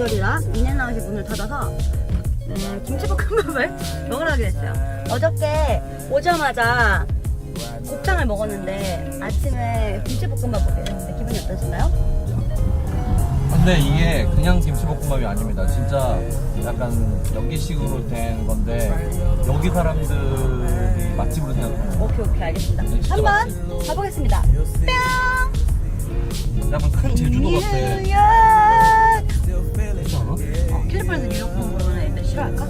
부활절이라 인앤아웃이 문을 닫아서 네, 김치볶음밥을 먹으러 가게 됐어요. 어저께 오자마자 곱창을 먹었는데 아침에 김치볶음밥 먹게 됐는데 기분이 어떠신가요? 근데 이게 그냥 김치볶음밥이 아닙니다. 진짜 약간 연기식으로 된 건데 여기 사람들이 맛집으로 생각해요. 오케이 오케이 알겠습니다. 네, 진짜 한번 가보겠습니다. 뿅! 약간 큰 제주도 같아. 뉴욕! 그렇지 않아? 어, 캘리포니아에서 뉴욕 보는 애들 싫어할까?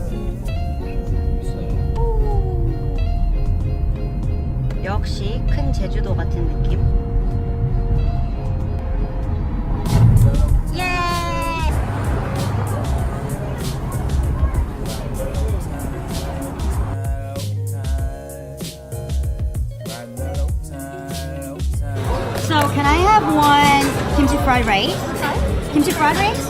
역시 큰 제주도 같은 느낌. 예! So can I have one kimchi fried rice? Kimchi fried rice?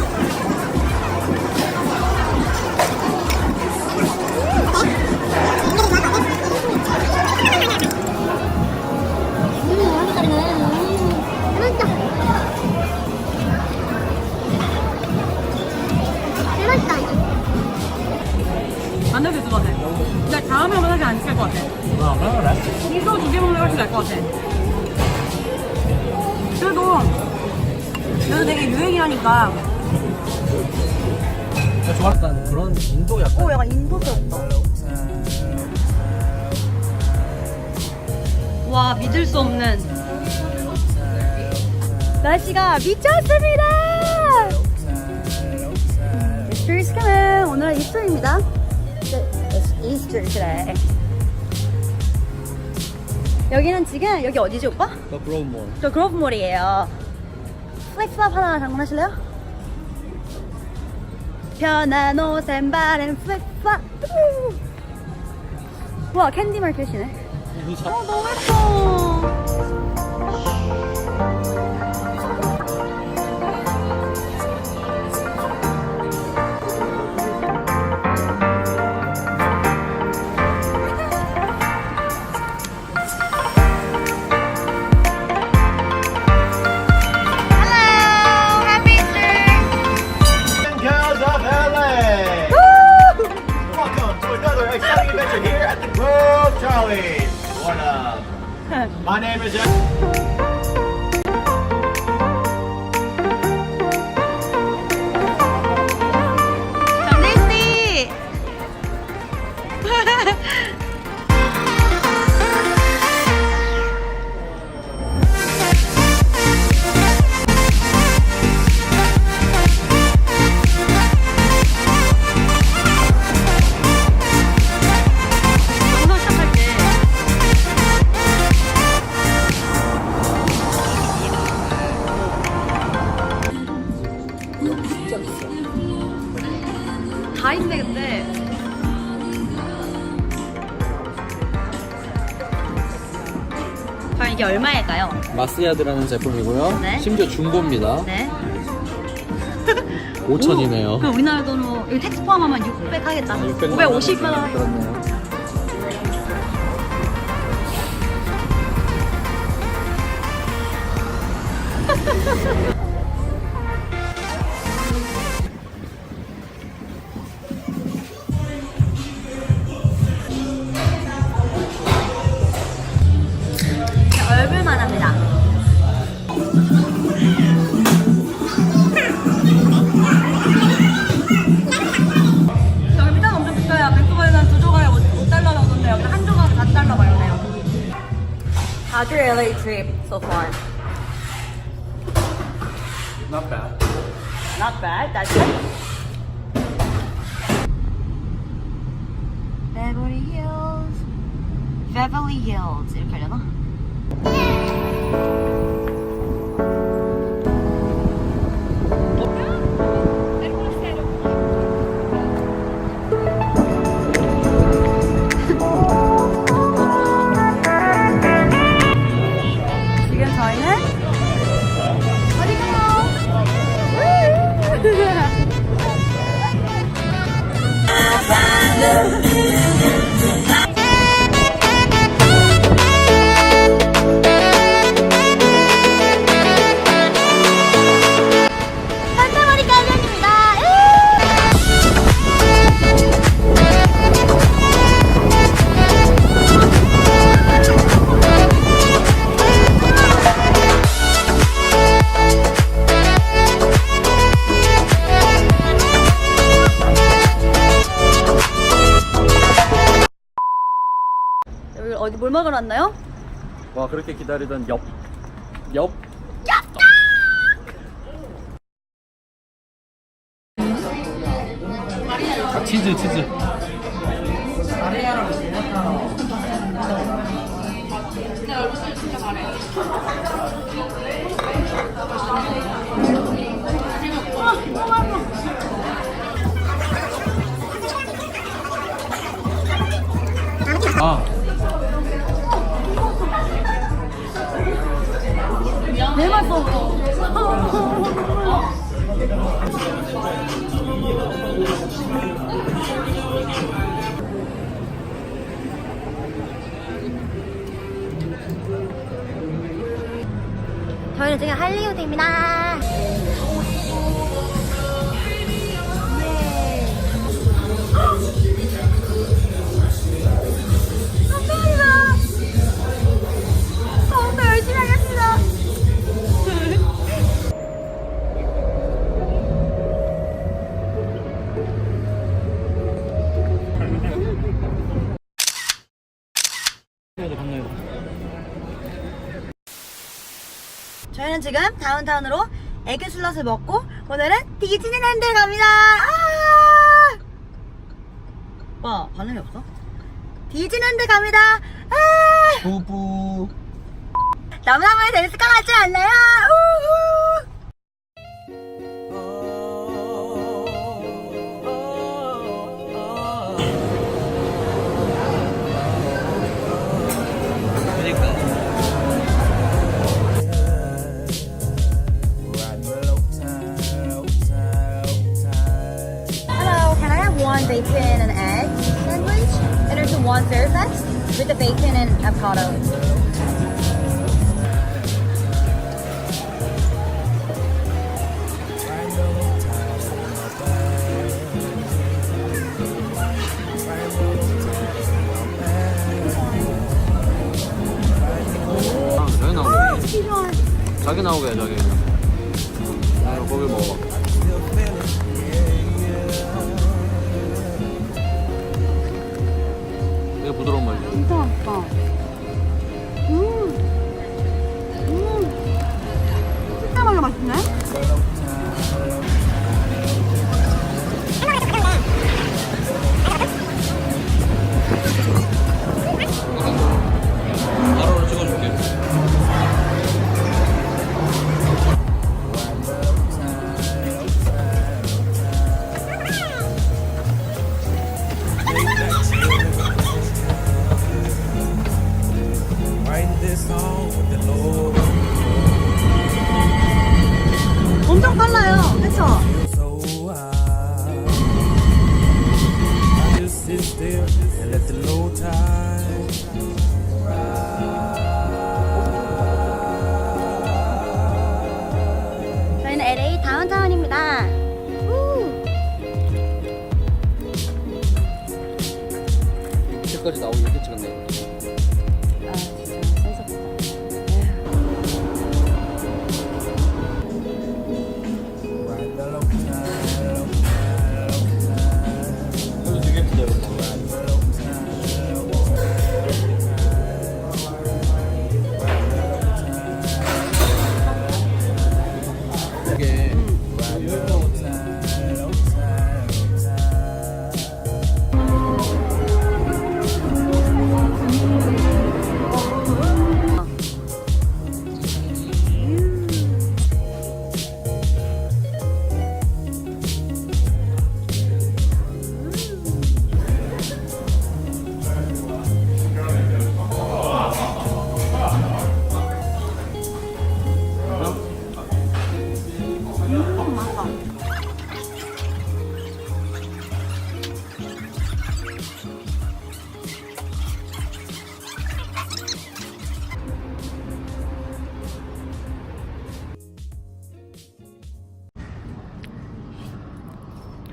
근데 다음에 오면 사실 안 시킬 것 같아. 아, 그래? 미소 두개 먹는 게 훨씬 나을 것 같아. 그래도, 그래도 되게 유행이라니까. 야, 좋아. 약간 그런 인도 약간 오, 약간 인도스럽다. 와, 믿을 수 없는. 날씨가 미쳤습니다! Easter's coming. 오늘은 이스터입니다. Easter today. 여기는 지금, 여기 어디지, 오빠? 더 브로운 몰. 저 그로브몰이에요. 플렉스팝 하나 장만하실래요? 편한 옷, 샌발엔 플렉스팝. 우! 와, 캔디 마켓이네. 어, 너무 예뻐. Charlie. What up? My name is. 마스야드라는 제품이고요. 네. 심지어 중고입니다. 네 5천이네요. 그럼 우리나라 돈으로 이거 택스 포함하면 600 하겠다 550만 원 그렇네요. LA trip so far? Not bad. Not bad, that's good Beverly Hills Beverly Hills 이렇게 하려나? 뭘 먹으러 왔나요? 와 그렇게 기다리던 엽. 엽. 아, 치즈 치즈. 아 저희는 지금 할리우드입니다. 저희는 지금 다운타운으로 에그 슬롯을 먹고 오늘은 디즈니랜드 갑니다. 아! 오빠 반응이 없어? 디즈니랜드 갑니다. 아! 부부. 너무너무 재밌을 것 같지 않나요? 우후! With the bacon and avocado. 아, 자기 나오게. 자기 이게 부드러운 말이야. 진짜 맛있다. 음. 음. 진짜 맛있네.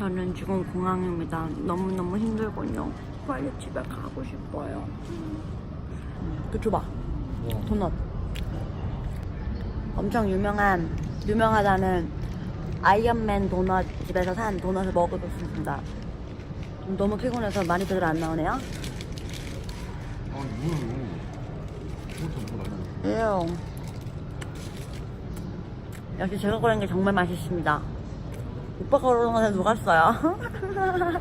저는 지금 공항입니다. 너무너무 힘들군요. 빨리 집에 가고 싶어요. 그 줘봐. 도넛. 엄청 유명한, 유명하다는 아이언맨 도넛 집에서 산 도넛을 먹어봤습니다. 너무 피곤해서 많이 들안 나오네요. 아, 뭐야. 예요. 역시 제가 고른 게 정말 맛있습니다. 오빠가 고른 거는 누가 써요?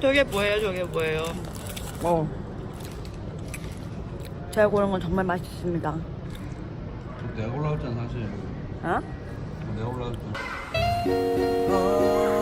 저게 뭐예요? 저게 뭐예요? 어. 제가 고른 건 정말 맛있습니다. 내가 올라왔잖아 사실 어? 내가 올라왔잖아 Oh,